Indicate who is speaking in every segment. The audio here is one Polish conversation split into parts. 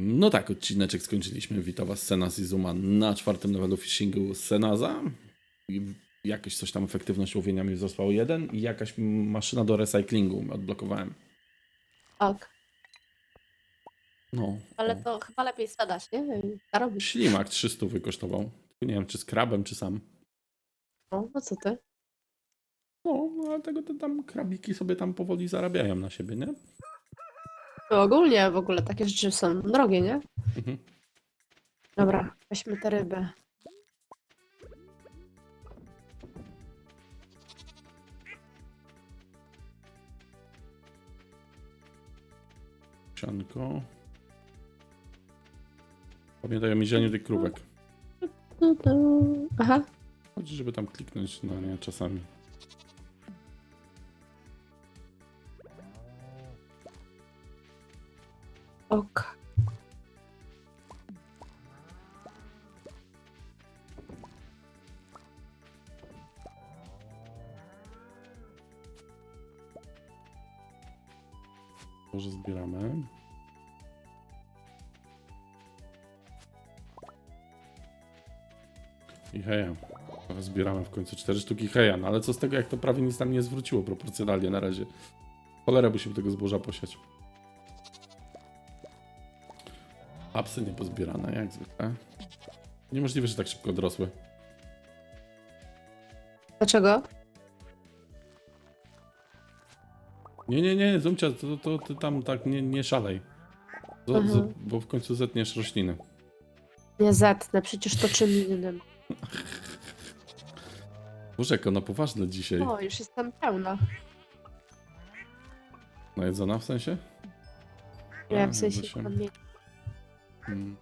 Speaker 1: No tak, odcineczek skończyliśmy. Witam was Senas Izuma na czwartym levelu fishingu Senaza. Jakieś coś tam efektywność łowienia mi wzrosła o jeden i jakaś maszyna do recyklingu odblokowałem.
Speaker 2: Ok,
Speaker 1: No.
Speaker 2: ale
Speaker 1: o.
Speaker 2: to chyba lepiej sprzedać, nie? Zarobić.
Speaker 1: Ślimak 300 wykosztował. Nie wiem, czy z krabem, czy sam.
Speaker 2: No, no co ty?
Speaker 1: No, no, ale tego te tam krabiki sobie tam powoli zarabiają na siebie, nie?
Speaker 2: No, ogólnie w ogóle takie rzeczy są drogie, nie?
Speaker 1: Mhm.
Speaker 2: Dobra, weźmy tę rybę.
Speaker 1: Sianko. Pamiętaj o mierzeniu tych krówek.
Speaker 2: Tu, tu. Aha,
Speaker 1: Chodzi, żeby tam kliknąć na nie czasami.
Speaker 2: Ok.
Speaker 1: Może zbieramy. I heja. Zbieramy w końcu 4 sztuki heja, no ale co z tego, jak to prawie nic nam nie zwróciło proporcjonalnie na razie. Cholera by się tego zboża posiać. Apsy niepozbierane, jak zwykle. Niemożliwe, że tak szybko odrosły.
Speaker 2: Dlaczego?
Speaker 1: Nie, nie, nie, Zumcia, to, to ty tam tak nie, nie szalej. Z, z,
Speaker 2: Mhm.
Speaker 1: bo w końcu zetniesz rośliny.
Speaker 2: Nie zetnę, przecież to czym innym.
Speaker 1: Boże, jak ona poważna dzisiaj.
Speaker 2: O, już jestem pełna.
Speaker 1: Najedzona w sensie?
Speaker 2: Ja w sensie
Speaker 1: no
Speaker 2: nie...
Speaker 1: Hmm.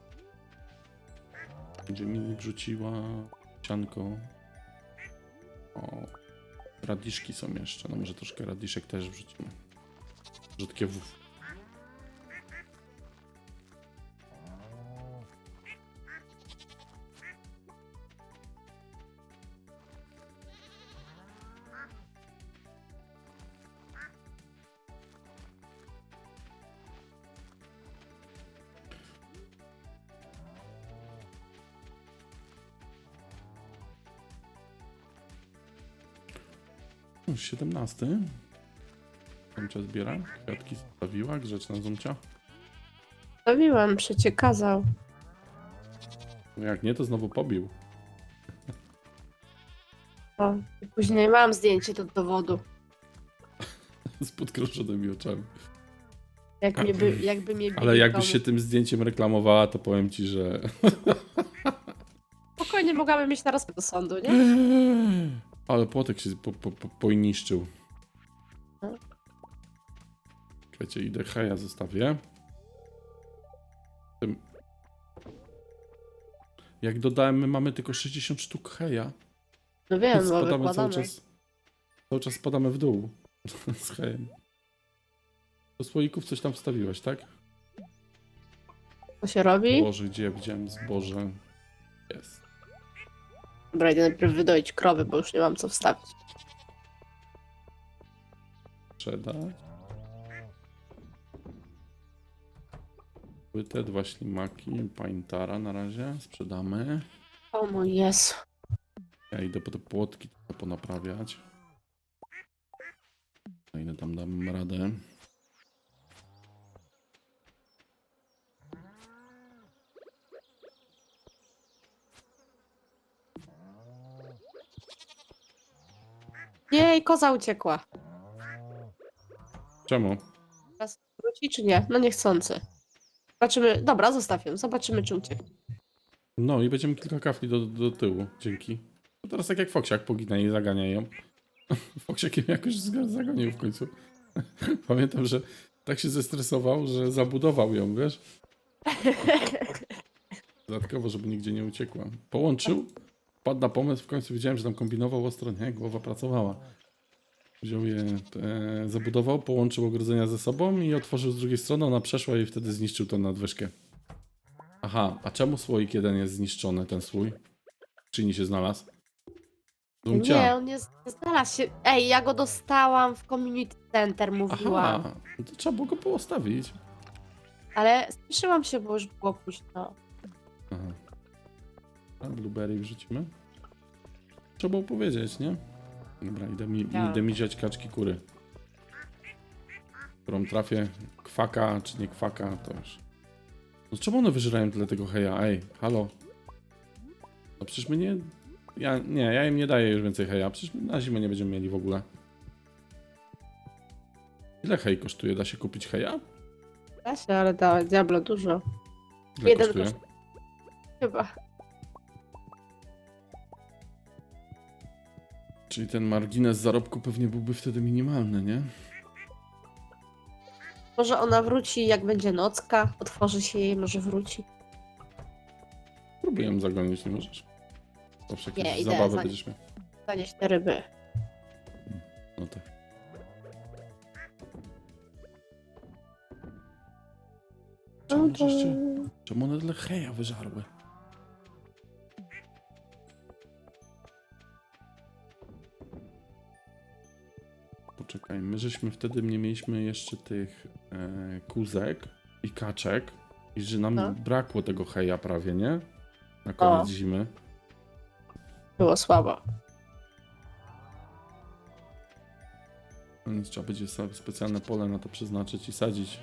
Speaker 1: Będzie mi wrzuciła sianko. O, radiszki są jeszcze. No może troszkę radiszek też wrzucimy. Rzutkie w. 17. Zumcia zbiera. Kwiatki zostawiła. Grzeczna Zumcia.
Speaker 2: Zrobiłam, przecie kazał.
Speaker 1: No jak nie, to znowu pobił.
Speaker 2: O, i później mam zdjęcie do dowodu.
Speaker 1: Z podkroczonymi oczami.
Speaker 2: Jak mnie by, jakby mnie bili
Speaker 1: Ale jakbyś się tym zdjęciem reklamowała, to powiem ci, że.
Speaker 2: Spokojnie mogłabym mieć teraz do sądu, nie?
Speaker 1: Ale płotek się po, po, po, poiniszczył. Czekajcie, idę heja zostawię. Tym... Jak dodałem, my mamy tylko 60 sztuk heja.
Speaker 2: No wiem, bo
Speaker 1: Spadamy cały czas. Cały czas spadamy w dół. Z hejem. Do słoików coś tam wstawiłeś, tak?
Speaker 2: Co się robi?
Speaker 1: Boże, gdzie ja widziałem zboże. Jest.
Speaker 2: Dobra, idę najpierw wydoić krowy, bo już nie mam co wstawić.
Speaker 1: sprzedać. Płytę, dwa ślimaki, paintara na razie sprzedamy.
Speaker 2: O mój Jezu.
Speaker 1: Ja idę po te płotki ponaprawiać. Na ile tam dam radę.
Speaker 2: Jej, koza uciekła.
Speaker 1: Czemu?
Speaker 2: Teraz wróci czy nie? No niechcący. Zobaczymy. Dobra, zostaw ją. Zobaczymy, czy ucieknie.
Speaker 1: No i będziemy kilka kafli do, do tyłu, dzięki. To teraz tak jak Foksiak poginę i zagania ją. Foksiak ją jakoś zagonił w końcu. Pamiętam, że tak się zestresował, że zabudował ją, wiesz? Dodatkowo, żeby nigdzie nie uciekła. Połączył, wpadł na pomysł, w końcu widziałem, że tam kombinował ostro, nie? Głowa pracowała. Wziął je, e, zabudował, połączył ogrodzenia ze sobą i otworzył z drugiej strony, ona przeszła i wtedy zniszczył tą nadwyżkę. Aha, a czemu słoik jeden jest zniszczony, ten słój? Czy nie się znalazł? Dumcia.
Speaker 2: Nie, on nie, z- nie znalazł się. Ej, ja go dostałam w community center, mówiłam.
Speaker 1: Aha, no to trzeba było go postawić.
Speaker 2: Ale spieszyłam się, bo już było późno.
Speaker 1: Aha. A blueberry wrzucimy? Trzeba było powiedzieć, nie? Dobra, idę mi,
Speaker 2: Ja.
Speaker 1: idę mi wziąć kaczki kury. Którą trafię, kwaka czy nie kwaka, to już. No czemu one wyżerają tyle tego heja? Ej, halo. No przecież my nie... Ja, nie, ja im nie daję już więcej heja. Przecież my na zimę nie będziemy mieli w ogóle. Ile hej kosztuje? Da się kupić heja?
Speaker 2: Da się, ale dała Diablo dużo.
Speaker 1: Ile
Speaker 2: Jeden
Speaker 1: kosztuje?
Speaker 2: kosztuje. Chyba.
Speaker 1: Czyli ten margines zarobku pewnie byłby wtedy minimalny, nie?
Speaker 2: Może ona wróci, jak będzie nocka, otworzy się jej, może wróci.
Speaker 1: Próbuję zagonić, nie możesz? Zawsze jakieś
Speaker 2: Nie, idę
Speaker 1: zabawy
Speaker 2: za-
Speaker 1: będziesz miał.
Speaker 2: Zanieść te ryby.
Speaker 1: No tak. Czemu, żeście, czemu one tyle heja wyżarły? Poczekaj, my żeśmy wtedy nie mieliśmy jeszcze tych e, kuzek i kaczek i że nam
Speaker 2: No.
Speaker 1: brakło tego heja prawie, nie? Na koniec
Speaker 2: O.
Speaker 1: zimy.
Speaker 2: Było słabo.
Speaker 1: No nic, trzeba będzie sobie specjalne pole na to przeznaczyć i sadzić.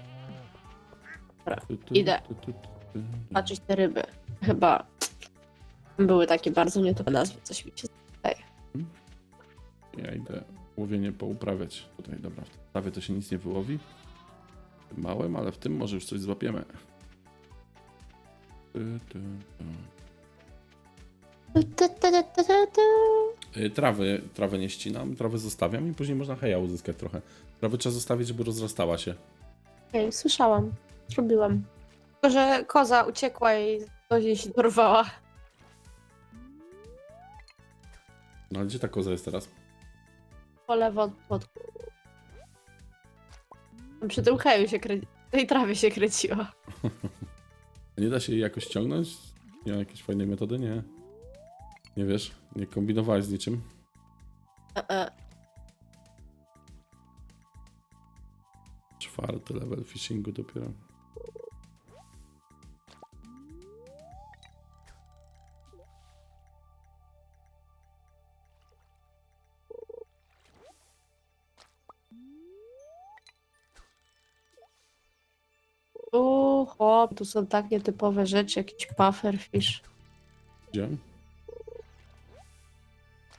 Speaker 2: Dobra,
Speaker 1: Tu, tu,
Speaker 2: idę.
Speaker 1: tu, tu, tu, tu.
Speaker 2: Patrzeć te ryby. Chyba były takie bardzo nietypowe nazwy, coś mi się
Speaker 1: Ja idę łowienie pouprawiać. Tutaj, dobra, w stawie to się nic nie wyłowi. Małym, ale w tym może już coś złapiemy. Trawy, trawę nie ścinam, trawę zostawiam i później można heja uzyskać trochę. Trawę trzeba zostawić, żeby rozrastała się.
Speaker 2: Okej, słyszałam. Zrobiłam. Tylko, że koza uciekła i coś jej się dorwała.
Speaker 1: No ale gdzie ta koza jest teraz?
Speaker 2: Po lewo od płotku. Przy tym heju się kręci. tej trawie się kręciła.
Speaker 1: Nie da się jej jakoś ściągnąć? Nie ma jakiejś fajnej metody? Nie. Nie wiesz? Nie kombinowałeś z niczym?
Speaker 2: E, e.
Speaker 1: Czwarty level fishingu dopiero.
Speaker 2: Tu są tak nietypowe rzeczy, jakiś pufferfish.
Speaker 1: Gdzie?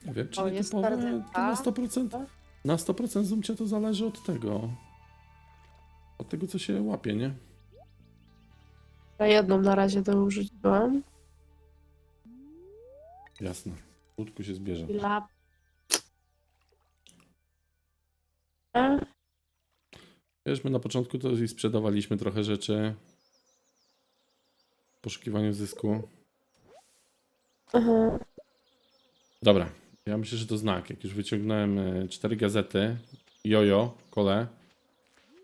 Speaker 1: Nie wiem, czy
Speaker 2: O, jest
Speaker 1: typowe,
Speaker 2: sardynka.
Speaker 1: to na 100%, na 100% zoomcia to zależy od tego. Od tego, co się łapie, nie?
Speaker 2: Ja jedną na razie to użyczyłam.
Speaker 1: Jasne. W łódku się zbierze.
Speaker 2: I lap. E,
Speaker 1: Wiesz, my na początku to i sprzedawaliśmy trochę rzeczy. Poszukiwaniu zysku.
Speaker 2: aha.
Speaker 1: Dobra, ja myślę, że to znak. Jak już wyciągnąłem e, cztery gazety, jojo, kole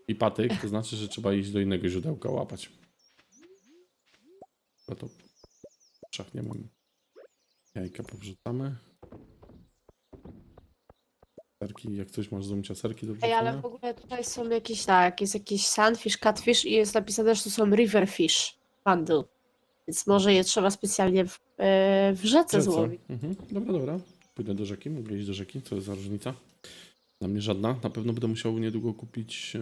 Speaker 1: i patyk, to znaczy, że trzeba iść do innego źródełka łapać. No to szachniemy. Jajka powrzucamy. Serki, jak coś masz zumcia serki do
Speaker 2: Ej, ale w ogóle tutaj są jakieś, tak, jest jakiś sunfish, catfish i jest napisane, że to są riverfish bundle. Więc może je trzeba specjalnie w, e, w rzece
Speaker 1: Rzece.
Speaker 2: złowić.
Speaker 1: Mhm. Dobra, dobra. Pójdę do rzeki, mogę iść do rzeki. Co jest za różnica? Dla mnie żadna. Na pewno będę musiał niedługo kupić.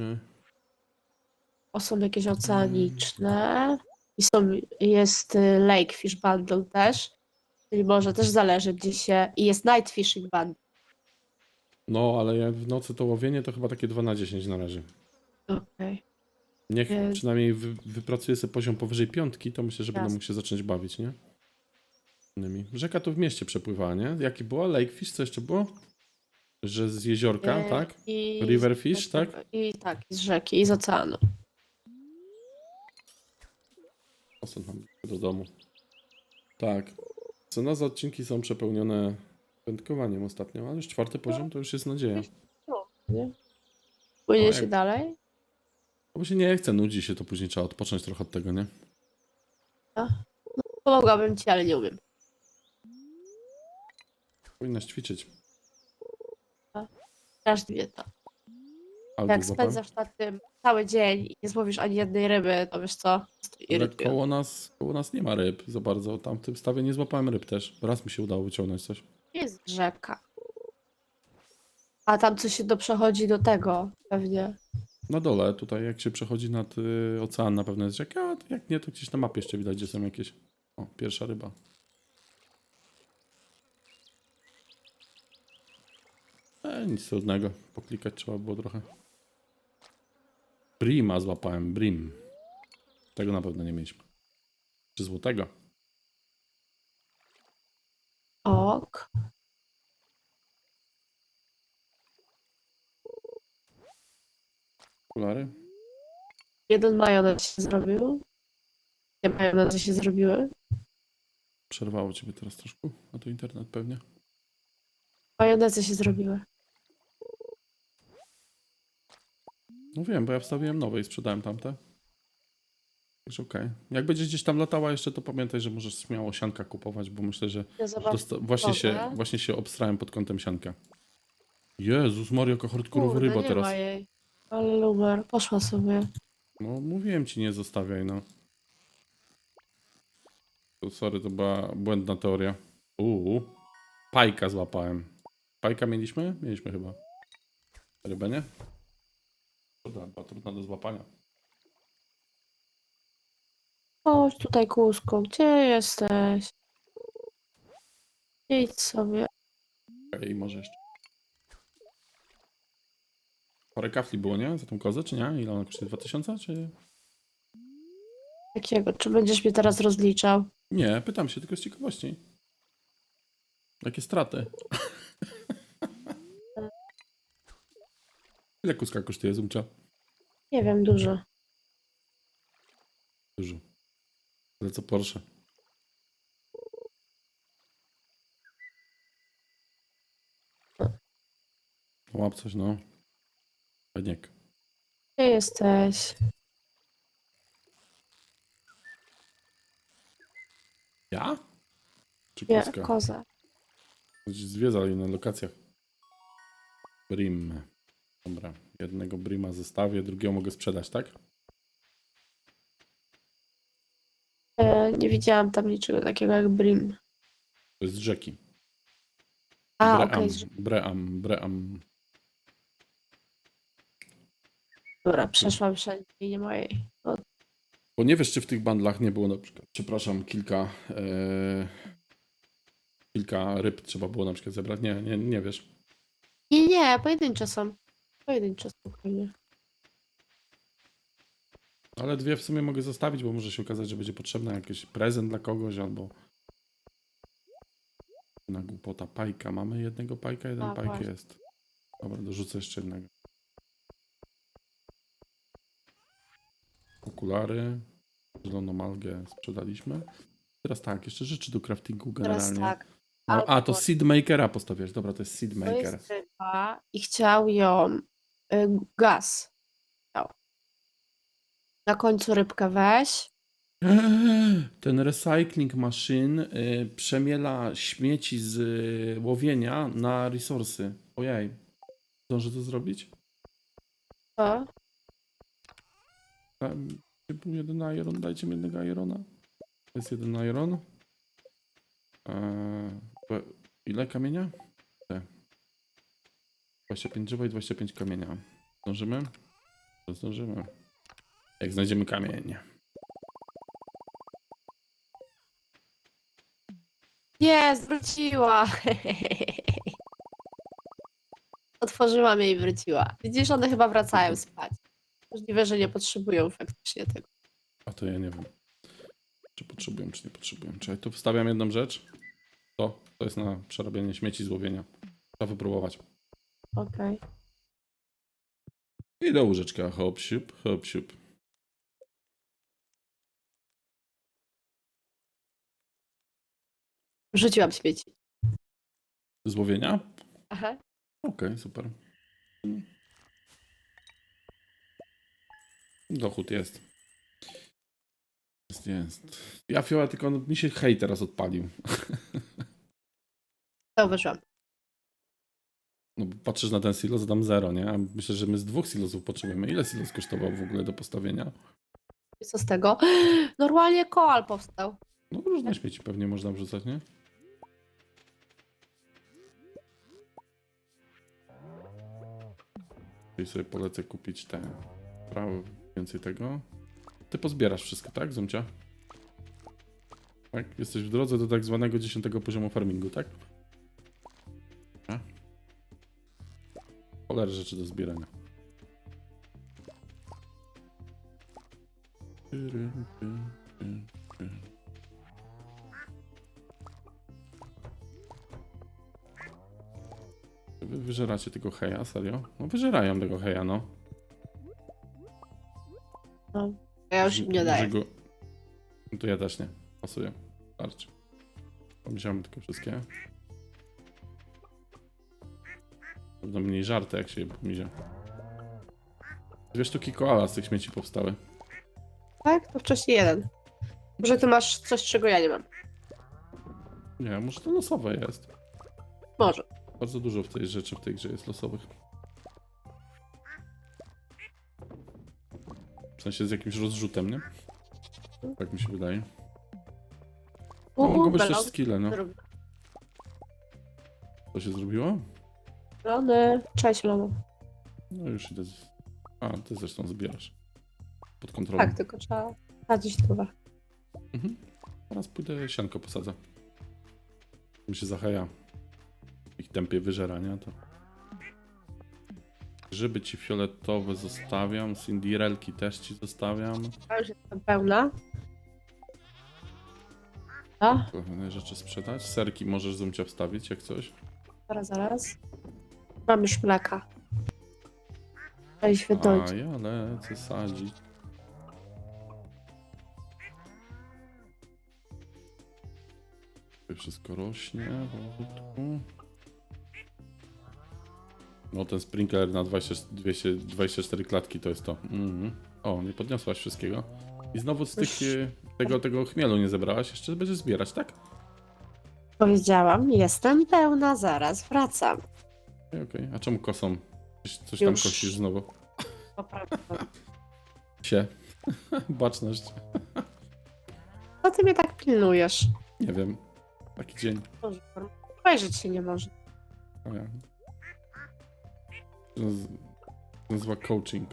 Speaker 1: e,
Speaker 2: są jakieś oceaniczne. I są, jest y, lakefish bundle też. Czyli może też zależy gdzie się... I jest night fishing bundle.
Speaker 1: No, ale jak w nocy to łowienie to chyba takie 2 na 10 należy.
Speaker 2: Okej.
Speaker 1: Niech
Speaker 2: E,
Speaker 1: przynajmniej wy, wypracuje sobie poziom powyżej piątki, to myślę, że będę
Speaker 2: Jasne.
Speaker 1: mógł się zacząć bawić, nie? Innymi. Rzeka tu w mieście przepływała, nie? Jaki była? Lakefish? Co jeszcze było? Że z jeziorka,
Speaker 2: E,
Speaker 1: tak?
Speaker 2: I
Speaker 1: Riverfish,
Speaker 2: z-
Speaker 1: tak?
Speaker 2: I tak, i z rzeki, i z oceanu.
Speaker 1: Ostąd mam do domu. Tak. Cena za odcinki są przepełnione wędkowaniem ostatnio, ale już czwarty poziom to już jest nadzieja.
Speaker 2: Nie? Płynie
Speaker 1: O,
Speaker 2: się
Speaker 1: jak-
Speaker 2: dalej?
Speaker 1: Bo się nie chce, nudzi się, to później trzeba odpocząć trochę od tego, nie?
Speaker 2: Pomogłabym ci, ale nie umiem.
Speaker 1: Powinnaś ćwiczyć.
Speaker 2: Każdy wie to.
Speaker 1: Albo
Speaker 2: Jak
Speaker 1: złapałem.
Speaker 2: spędzasz na tym cały dzień i nie złowisz ani jednej ryby, to wiesz co? Jest to
Speaker 1: Ale koło nas, koło nas nie ma ryb za bardzo. Tam w tym stawie nie złapałem ryb też. Raz mi się udało wyciągnąć coś.
Speaker 2: Jest rzeka. A tam coś się do przechodzi do tego pewnie.
Speaker 1: Na dole, tutaj jak się przechodzi nad y, ocean na pewno jest rzeka, a jak nie, to gdzieś na mapie jeszcze widać, gdzie są jakieś... O, pierwsza ryba. E, nic trudnego. Poklikać trzeba było trochę. Brima złapałem, brim. Tego na pewno nie mieliśmy. Czy złotego?
Speaker 2: Ok.
Speaker 1: Okulary?
Speaker 2: Jeden majonez się zrobił. Nie majonezy się zrobiły.
Speaker 1: Przerwało ciebie teraz troszkę, a to internet pewnie.
Speaker 2: Majonezy się zrobiły.
Speaker 1: No wiem, bo ja wstawiłem nowe i sprzedałem tamte. Także okej. Jak będziesz gdzieś tam latała jeszcze, to pamiętaj, że możesz śmiało sianka kupować, bo myślę, że
Speaker 2: Ja zobacz.
Speaker 1: dosta- właśnie, się, właśnie się obstrałem pod kątem sianka. Jezus Mario, jaka hardkorowa
Speaker 2: Kurde,
Speaker 1: ryba
Speaker 2: nie
Speaker 1: teraz.
Speaker 2: ma jej. Ale numer. Poszła sobie.
Speaker 1: No mówiłem ci, nie zostawiaj, no. Sorry, to była błędna teoria. Uuu. Pajka złapałem. Pajka mieliśmy? Mieliśmy chyba. Rybę, nie? Trudna, była trudna do złapania.
Speaker 2: Chodź tutaj, kózku. Gdzie jesteś? Idź sobie.
Speaker 1: Okej, może jeszcze. Parę kafli było, nie? Za tą kozę, czy nie? Ile ona kosztuje? 2000, czy...
Speaker 2: Jakiego? Czy będziesz mnie teraz rozliczał?
Speaker 1: Nie, pytam się tylko z ciekawości. Jakie straty? Ile kuska kosztuje Zumcia?
Speaker 2: Nie wiem, dużo.
Speaker 1: Dużo. Ale co Porsche? Łap coś, no. Peniek.
Speaker 2: Gdzie jesteś?
Speaker 1: Ja? Czy
Speaker 2: Nie,
Speaker 1: kuska?
Speaker 2: koza.
Speaker 1: Zwiedzali na lokacjach. Brim. Dobra. Jednego Brima zostawię, drugiego mogę sprzedać, tak?
Speaker 2: E, nie widziałam tam niczego takiego jak Brim.
Speaker 1: To jest z rzeki.
Speaker 2: A,
Speaker 1: Bream,
Speaker 2: okej. z-
Speaker 1: Bream, Bream.
Speaker 2: Dobra, przeszłam wszędzie i nie ma jej. No,
Speaker 1: Bo nie wiesz, czy w tych bandlach nie było na przykład, przepraszam, kilka e, kilka ryb trzeba było na przykład zebrać. Nie, nie, nie wiesz.
Speaker 2: Nie, nie, pojedyncze są. Pojedyncze spokojnie.
Speaker 1: Ale dwie w sumie mogę zostawić, bo może się okazać, że będzie potrzebny jakiś prezent dla kogoś albo na głupota pajka. Mamy jednego pajka, jeden
Speaker 2: A,
Speaker 1: pajk
Speaker 2: właśnie.
Speaker 1: jest. Dobra, dorzucę jeszcze jednego. Okulary, zieloną algę sprzedaliśmy. Teraz tak, jeszcze rzeczy do craftingu
Speaker 2: Teraz
Speaker 1: generalnie.
Speaker 2: tak.
Speaker 1: No, a, to
Speaker 2: alkohol.
Speaker 1: seed makera postawiasz. Dobra, to jest seed
Speaker 2: To jest ryba i chciał ją y, gaz. Chciał. Na końcu rybkę weź.
Speaker 1: Ten recycling machine y, przemiela śmieci z y, łowienia na resursy. Ojej. Zdąży to zrobić?
Speaker 2: To.
Speaker 1: Tam, był jeden iron? Dajcie mi jednego irona. To jest jeden iron. Eee, ile kamienia? Te. 25 drzewa i 25 kamienia. Zdążymy? To zdążymy. Jak znajdziemy kamień.
Speaker 2: Nie, zwróciła. Otworzyłam jej i wróciła. Widzisz, one chyba wracają spać. Możliwe, że nie potrzebują faktycznie tego.
Speaker 1: A to ja nie wiem. Czy potrzebują, czy nie potrzebują. Czekaj, tu wstawiam jedną rzecz. To, to jest na przerabianie śmieci z łowienia. Trzeba wypróbować.
Speaker 2: Okej.
Speaker 1: I do łóżeczka. Hop, siup, hop, siup.
Speaker 2: Wrzuciłam śmieci.
Speaker 1: Z łowienia?
Speaker 2: Aha.
Speaker 1: Okej, super. Dochód jest. Jest, jest. Ja fioła, tylko mi się hej teraz odpalił.
Speaker 2: Zauważyłam.
Speaker 1: No bo patrzysz na ten silos, dam zero, nie? A myślę, że my z dwóch silosów potrzebujemy. Ile silos kosztował w ogóle do postawienia?
Speaker 2: Co z tego? Normalnie koal powstał.
Speaker 1: No różne śmieci pewnie można wrzucać, nie? I sobie polecę kupić te prawo więcej tego. Ty pozbierasz wszystko, tak, Zumcia? Tak? Jesteś w drodze do tak zwanego 10 poziomu farmingu, tak? A? Rzeczy do zbierania. Wy wyżeracie tego heja, serio? No wyżerają tego heja, no.
Speaker 2: No. Ja już im nie daję.
Speaker 1: No to ja też nie. Pasuje. Starczy. Pomyślałem tylko wszystkie. Będą mniej żarty, jak się je pomizia. Dwie sztuki koala z tych śmieci powstały.
Speaker 2: Tak? To wcześniej jeden. Może ty masz coś, czego ja nie mam.
Speaker 1: Nie, może to losowe jest.
Speaker 2: Może.
Speaker 1: Bardzo dużo w tej rzeczy w tej grze jest losowych. W sensie z jakimś rozrzutem, nie? Tak mi się wydaje. No, mogą być też
Speaker 2: belon.
Speaker 1: skille, no. Co się zrobiło?
Speaker 2: Cześć, Lono.
Speaker 1: No już idę. Z... A, ty zresztą zbierasz. Pod kontrolą.
Speaker 2: Tak, tylko trzeba sadzić trochę.
Speaker 1: Mhm. Teraz pójdę sianko posadzę. Mi się zachaja. W ich tempie wyżerania to. Grzyby ci fioletowe zostawiam, sindirelki też ci zostawiam.
Speaker 2: Ja już jestem pełna. A,
Speaker 1: Kolejne rzeczy sprzedać. Serki możesz zumcia wstawić jak coś.
Speaker 2: zaraz, zaraz. Mam już mleka. Cześć, wydąć.
Speaker 1: A ja lecę sadzić. Wszystko rośnie powolutku. No ten sprinkler na 20, 200, 24 klatki to jest to. Mhm. O, nie podniosłaś wszystkiego. I znowu z tych, e, tego, tego chmielu nie zebrałaś, jeszcze będziesz zbierać, tak?
Speaker 2: Powiedziałam, jestem pełna, zaraz wracam.
Speaker 1: Okej, okej. A czemu kosą? Coś, coś tam
Speaker 2: Już.
Speaker 1: kosisz znowu.
Speaker 2: Poprawiam.
Speaker 1: Sie. Baczność.
Speaker 2: Co ty mnie tak pilnujesz?
Speaker 1: Nie wiem. Taki dzień.
Speaker 2: Boże, Obejrzeć się nie może.
Speaker 1: O ja. Nazywa coaching.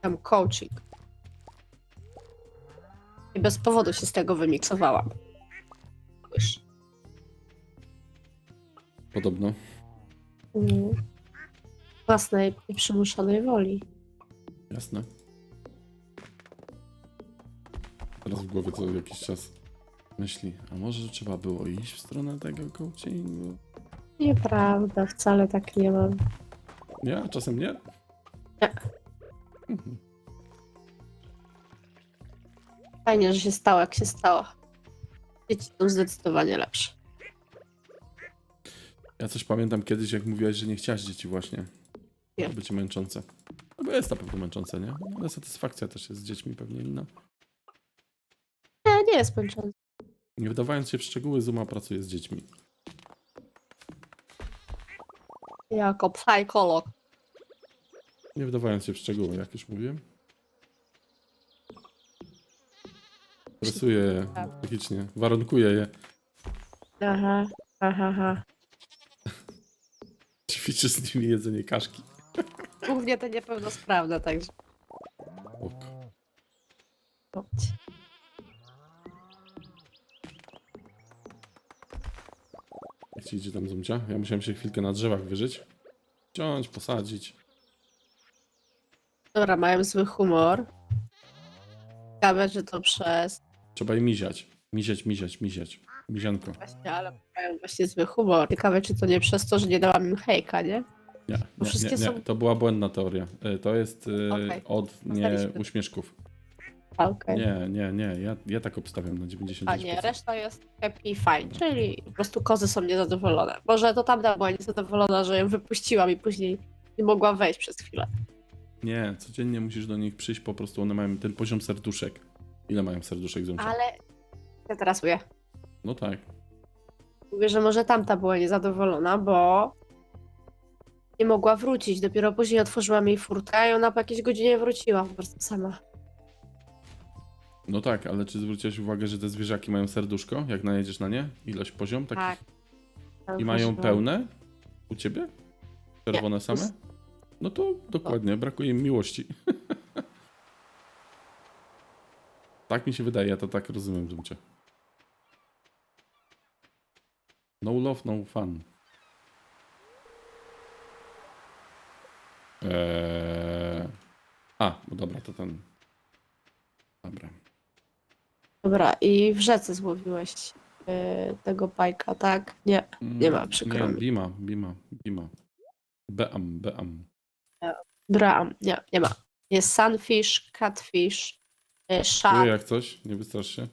Speaker 2: Tam coaching. I bez powodu się z tego wymiksowałam. Już.
Speaker 1: Podobno.
Speaker 2: Mm. Własnej nieprzymuszonej woli.
Speaker 1: Jasne. Teraz w głowie co jakiś czas myśli, a może trzeba było iść w stronę tego coachingu?
Speaker 2: Nieprawda, wcale tak nie mam.
Speaker 1: Nie? A czasem nie?
Speaker 2: Nie.
Speaker 1: Mhm.
Speaker 2: Fajnie, że się stało, jak się stało. Dzieci są zdecydowanie lepsze.
Speaker 1: Ja coś pamiętam kiedyś, jak mówiłaś, że nie chciałaś dzieci właśnie.
Speaker 2: Nie.
Speaker 1: To będzie męczące. No bo jest na pewno męczące, nie? Ale satysfakcja też jest z dziećmi pewnie inna.
Speaker 2: Nie, nie jest męczące.
Speaker 1: Nie wdawając się w szczegóły, Zuma pracuje z dziećmi.
Speaker 2: Jako psycholog.
Speaker 1: Nie wdawając się w szczegóły, jak już mówiłem. Stresuje je psychicznie, warunkuje je,
Speaker 2: Aha, aha, aha.
Speaker 1: ćwiczy z nimi jedzenie kaszki.
Speaker 2: Głównie te niepełnosprawne, także.
Speaker 1: Oko. Jak ci idzie tam Zumcia? Ja musiałem się chwilkę na drzewach wyżyć. Wziąć, posadzić.
Speaker 2: Dobra, mają zły humor. Ciekawe, że to przez.
Speaker 1: Trzeba je miziać. Miziać, miziać, miziać. Mizianko.
Speaker 2: Właśnie, ale mają właśnie zły humor. Ciekawe, czy to nie przez to, że nie dałam im hejka, nie?
Speaker 1: Nie, nie,
Speaker 2: wszystkie
Speaker 1: nie, nie.
Speaker 2: są-
Speaker 1: To była błędna teoria. Y, To jest y,
Speaker 2: Okej.
Speaker 1: od nie uśmieszków.
Speaker 2: A, Okej.
Speaker 1: Nie, nie, nie. Ja, ja tak obstawiam na 90%.
Speaker 2: A nie, reszta jest happy i fine, czyli po prostu kozy są niezadowolone. Może to tamta była niezadowolona, że ją wypuściłam i później nie mogła wejść przez chwilę.
Speaker 1: Nie, codziennie musisz do nich przyjść, po prostu one mają ten poziom serduszek. Ile mają serduszek Zumcia?
Speaker 2: Ale ja teraz mówię.
Speaker 1: No tak.
Speaker 2: Mówię, że może tamta była niezadowolona, bo nie mogła wrócić. Dopiero później otworzyłam jej furtkę i ona po jakiejś godzinie wróciła po prostu sama.
Speaker 1: No tak, ale czy zwróciłeś uwagę, że te zwierzaki mają serduszko, jak najedziesz na nie? Ilość poziom takich?
Speaker 2: Tak.
Speaker 1: I mają pełne? U ciebie? Czerwone same? No to dokładnie, brakuje im miłości. tak mi się wydaje, ja to tak rozumiem, Zumcie. No love, no fun. Eee... A, no dobra, to ten. Dobra.
Speaker 2: Dobra, i w rzece złowiłeś yy, tego pajka, tak? Nie. Nie ma, przykro
Speaker 1: Nie,
Speaker 2: mi.
Speaker 1: Bima, Bima, Bima. Beam, Beam.
Speaker 2: Bram, nie, nie ma. Jest sunfish, catfish, yy,
Speaker 1: Czuję
Speaker 2: shark,
Speaker 1: jak coś, nie wystrasz się.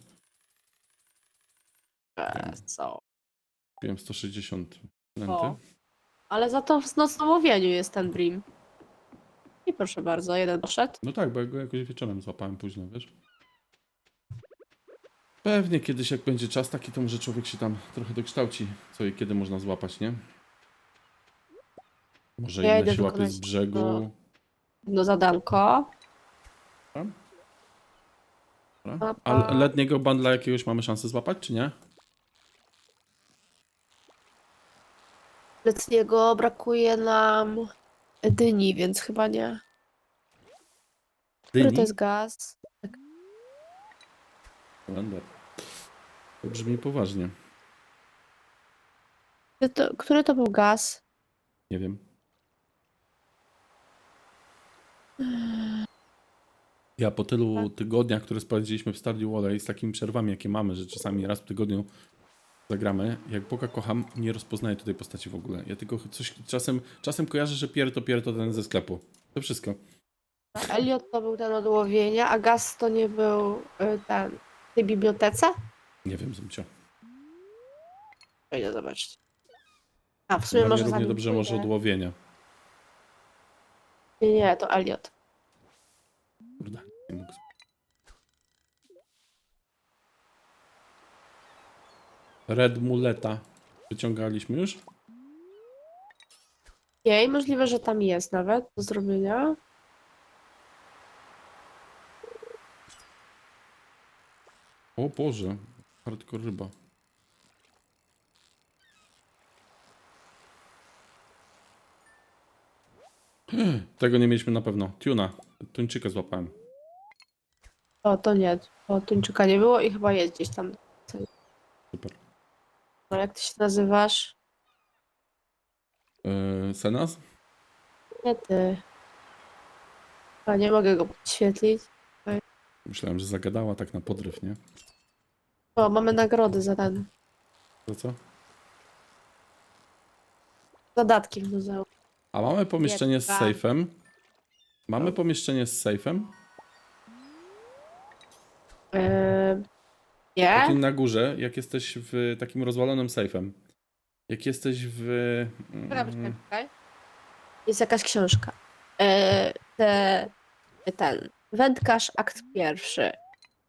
Speaker 2: e, co?
Speaker 1: Kupiłem 160 lenty.
Speaker 2: Ale za to w nocnym łowieniu jest ten brim. I proszę bardzo, jeden doszedł.
Speaker 1: No tak, bo ja go jakoś wieczorem złapałem późno, wiesz? Pewnie kiedyś jak będzie czas taki, to może człowiek się tam trochę dokształci, co i kiedy można złapać, nie? Może
Speaker 2: Ja
Speaker 1: inne
Speaker 2: idę
Speaker 1: się łapie
Speaker 2: wykonać
Speaker 1: z brzegu.
Speaker 2: No zadanko.
Speaker 1: Dobra. A letniego bandla jakiegoś mamy szansę złapać, czy nie?
Speaker 2: Letniego brakuje nam dyni, więc chyba nie. Który
Speaker 1: Dyni?
Speaker 2: to jest gaz?
Speaker 1: Kalender. To brzmi poważnie.
Speaker 2: Który to, który to był gaz?
Speaker 1: Nie wiem. Ja po tylu
Speaker 2: Tak.
Speaker 1: tygodniach, które spędziliśmy w Stardew Valley z takimi przerwami, jakie mamy, że czasami raz w tygodniu zagramy, jak Boga kocham, nie rozpoznaję tutaj postaci w ogóle. Ja tylko coś czasem, czasem kojarzę, że Pier to Pier to ten ze sklepu. To wszystko.
Speaker 2: Elliot to był ten od łowienia, a gaz to nie był y, ten tej bibliotece?
Speaker 1: Nie wiem, Zumcio.
Speaker 2: Idę zobaczyć. A, w sumie
Speaker 1: Dla
Speaker 2: może
Speaker 1: mnie równie
Speaker 2: zanim
Speaker 1: dobrze może
Speaker 2: pójdę-
Speaker 1: od łowienia.
Speaker 2: Nie, nie, to Elliot.
Speaker 1: Kurde, nie mógł. Red Muleta. Wyciągaliśmy już?
Speaker 2: Jej, możliwe, że tam jest nawet do zrobienia.
Speaker 1: O Boże, hardcore ryba. Tego nie mieliśmy na pewno. Tuna. Tuńczyka złapałem.
Speaker 2: O, to nie, o, tuńczyka nie było i chyba jest gdzieś tam.
Speaker 1: Super.
Speaker 2: No, jak ty się nazywasz?
Speaker 1: Yy, Senas?
Speaker 2: Nie ty. A nie mogę go podświetlić.
Speaker 1: Myślałem, że zagadała tak na podryw, nie?
Speaker 2: O, mamy nagrody za ten.
Speaker 1: To co?
Speaker 2: Zadatki w muzeum.
Speaker 1: A mamy pomieszczenie z
Speaker 2: Jedwa.
Speaker 1: sejfem. Mamy pomieszczenie z sejfem.
Speaker 2: Yy, nie?
Speaker 1: Takim na górze, jak jesteś w takim rozwalonym sejfem. Jak jesteś w...
Speaker 2: Poczekaj,
Speaker 1: mm,
Speaker 2: poczekaj. Jest jakaś książka. E, te, ten. Wędkarz, akt pierwszy.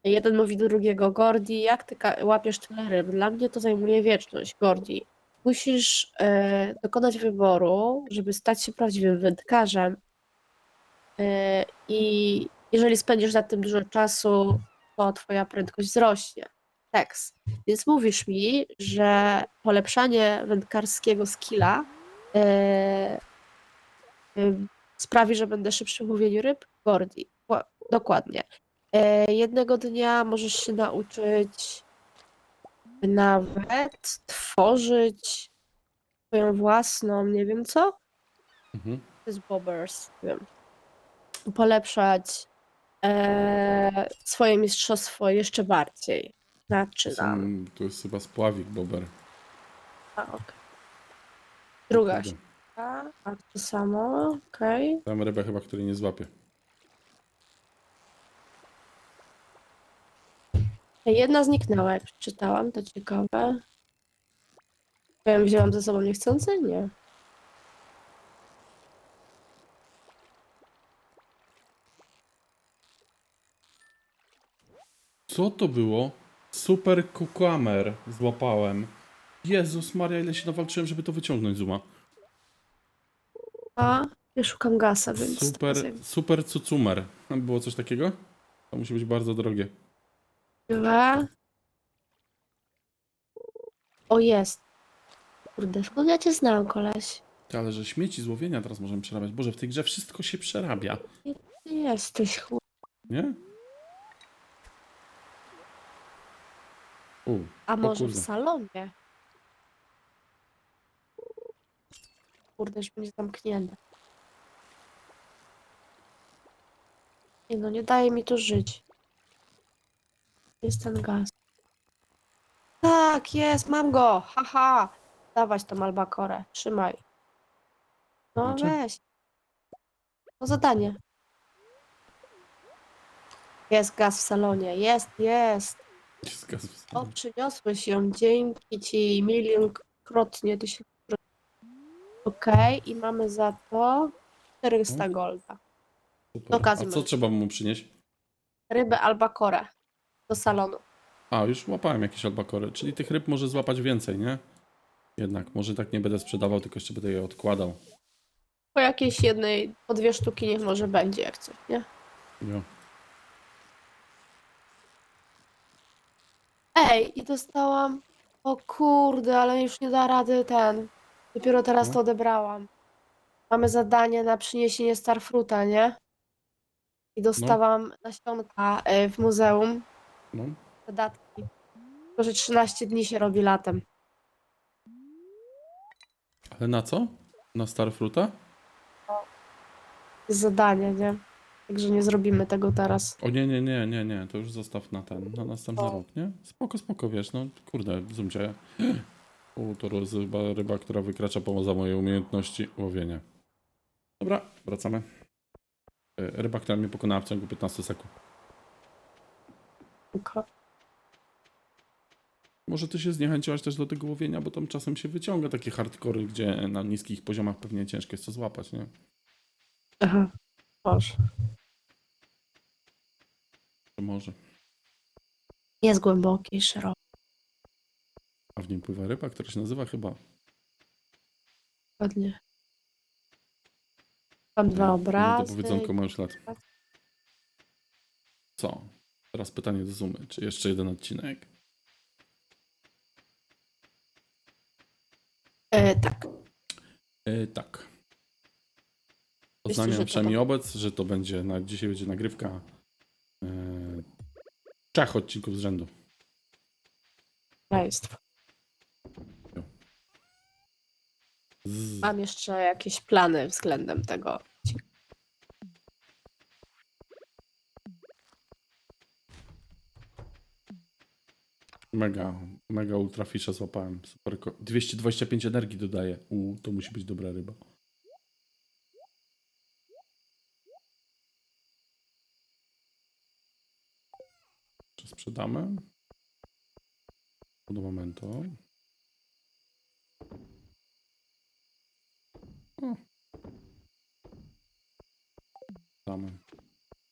Speaker 2: Jeden mówi do drugiego, Gordi, jak ty łapiesz tyle ryb? Dla mnie to zajmuje wieczność, Gordi. Musisz e, dokonać wyboru, żeby stać się prawdziwym wędkarzem. E, I jeżeli spędzisz nad tym dużo czasu, to twoja prędkość wzrośnie. Tekst. Więc mówisz mi, że polepszanie wędkarskiego skilla e, ym, sprawi, że będę szybszy w łowieniu ryb? Gordi. Ła- Dokładnie. E, jednego dnia możesz się nauczyć nawet tworzyć swoją własną, nie wiem co,
Speaker 1: mhm.
Speaker 2: to jest bobbers, nie wiem. Polepszać e, swoje mistrzostwo jeszcze bardziej. Zaczynam.
Speaker 1: Są- To jest chyba spławik, Bober.
Speaker 2: A, okej. Druga książka, a to samo, okej.
Speaker 1: Tam rybę chyba, której nie złapię.
Speaker 2: Jedna zniknęła, jak przeczytałam, to ciekawe. Ja ją wzięłam ze sobą niechcący? Nie.
Speaker 1: Co to było? Super kukamer złapałem. Jezus Maria, ile się nawalczyłem, żeby to wyciągnąć Zuma.
Speaker 2: A ja szukam gasa, więc.
Speaker 1: Super, super cucumer. Było coś takiego? To musi być bardzo drogie.
Speaker 2: Chwilę. O, jest. Kurde, skąd ja cię znam, koleś?
Speaker 1: Ty, ale że śmieci z łowienia teraz możemy przerabiać. Boże, w tej grze wszystko się przerabia.
Speaker 2: Ty jesteś chłop.
Speaker 1: Nie? U,
Speaker 2: A może w
Speaker 1: kurde.
Speaker 2: salonie? Kurde, już będzie zamknięte. Nie no, nie daje mi tu żyć. Jest ten gaz. Tak, jest, mam go! Haha! Dawać tą albakorę, trzymaj. No
Speaker 1: Znaczy?
Speaker 2: weź. No zadanie. Jest gaz w salonie, jest, jest.
Speaker 1: jest gaz w
Speaker 2: O, przyniosłeś ją. Dzięki ci milionkrotnie tysiąc. Okej, i mamy za to 400 golda.
Speaker 1: Super. A
Speaker 2: okazji
Speaker 1: co trzeba mu przynieść?
Speaker 2: Rybę albacore do salonu.
Speaker 1: A, już łapałem jakieś albakory, czyli tych ryb może złapać więcej, nie? Jednak, może tak nie będę sprzedawał, tylko jeszcze będę je odkładał.
Speaker 2: Po jakiejś jednej, po dwie sztuki niech może będzie jak coś, nie?
Speaker 1: Jo.
Speaker 2: Ej, i dostałam. O kurde, ale już nie da rady ten. Dopiero teraz
Speaker 1: No.
Speaker 2: to odebrałam. Mamy zadanie na przyniesienie Starfruta, nie? I dostałam nasionka y, w muzeum.
Speaker 1: No.
Speaker 2: Zadatki. Tylko, że 13 dni się robi latem.
Speaker 1: Ale na co? Na Starfruta?
Speaker 2: jest zadanie, nie? Także nie zrobimy tego teraz.
Speaker 1: O nie, nie, nie, nie, nie, to już zostaw na ten, na następny
Speaker 2: O.
Speaker 1: rok, nie? Spoko, spoko, wiesz, no kurde, zumcie. U, to chyba ryba, która wykracza poza moje umiejętności łowienia. Dobra, wracamy. E, Ryba, która mnie pokonała w ciągu 15 sekund. Może ty się zniechęciłaś też do tego łowienia, bo tam czasem się wyciąga takie hardkory, gdzie na niskich poziomach pewnie ciężko jest to złapać, nie?
Speaker 2: Aha. Może.
Speaker 1: To może.
Speaker 2: Jest głęboki i szeroki.
Speaker 1: A w nim pływa ryba, która się nazywa chyba...
Speaker 2: Ładnie. Mam dwa
Speaker 1: No,
Speaker 2: obrazy.
Speaker 1: To powiedzonko ma już lat. Co? Teraz pytanie do Zumy. Czy jeszcze jeden odcinek?
Speaker 2: E, tak.
Speaker 1: E, tak. Oznamiam
Speaker 2: że to
Speaker 1: przynajmniej
Speaker 2: tak.
Speaker 1: obec, że to będzie, na, dzisiaj będzie nagrywka e, trzech odcinków z rzędu.
Speaker 2: Państwo.
Speaker 1: Z,
Speaker 2: Mam jeszcze jakieś plany względem tego.
Speaker 1: Mega, mega ultra fisza złapałem. Super. ko- 225 energii dodaje. U, to musi być dobra ryba. Czy sprzedamy? Do momentu. O. Damy.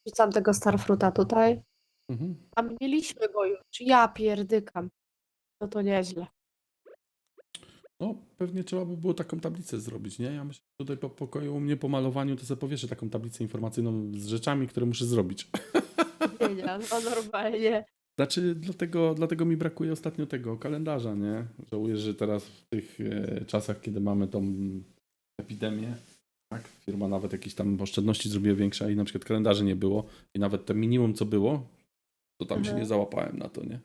Speaker 2: Rzucam tego Starfruta tutaj.
Speaker 1: Mhm.
Speaker 2: A mieliśmy go już. Ja pierdykam. No to nieźle.
Speaker 1: No, pewnie trzeba by było taką tablicę zrobić, nie? Ja myślę, że tutaj po pokoju u mnie po malowaniu to sobie powieszę taką tablicę informacyjną z rzeczami, które muszę zrobić.
Speaker 2: Nie, nie, no normalnie.
Speaker 1: Znaczy, dlatego, dlatego mi brakuje ostatnio tego kalendarza, nie? Żałuję, że teraz w tych e, czasach, kiedy mamy tą epidemię, tak? Firma nawet jakieś tam oszczędności zrobiła większe i na przykład kalendarzy nie było i nawet te minimum, co było, to tam się
Speaker 2: Mhm.
Speaker 1: nie załapałem na to, nie?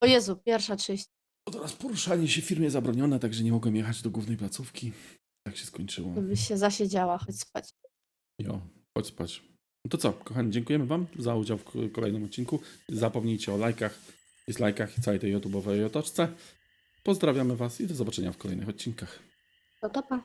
Speaker 2: O Jezu, pierwsza czyść.
Speaker 1: Bo teraz poruszanie się w firmie zabronione, także nie mogłem jechać do głównej placówki. Tak się skończyło.
Speaker 2: To byś się zasiedziała, chodź spać.
Speaker 1: Jo, chodź spać. No to co, kochani, dziękujemy Wam za udział w k- kolejnym odcinku. Zapomnijcie o lajkach, dislajkach i całej tej YouTube'owej otoczce. Pozdrawiamy Was i do zobaczenia w kolejnych odcinkach.
Speaker 2: To pa.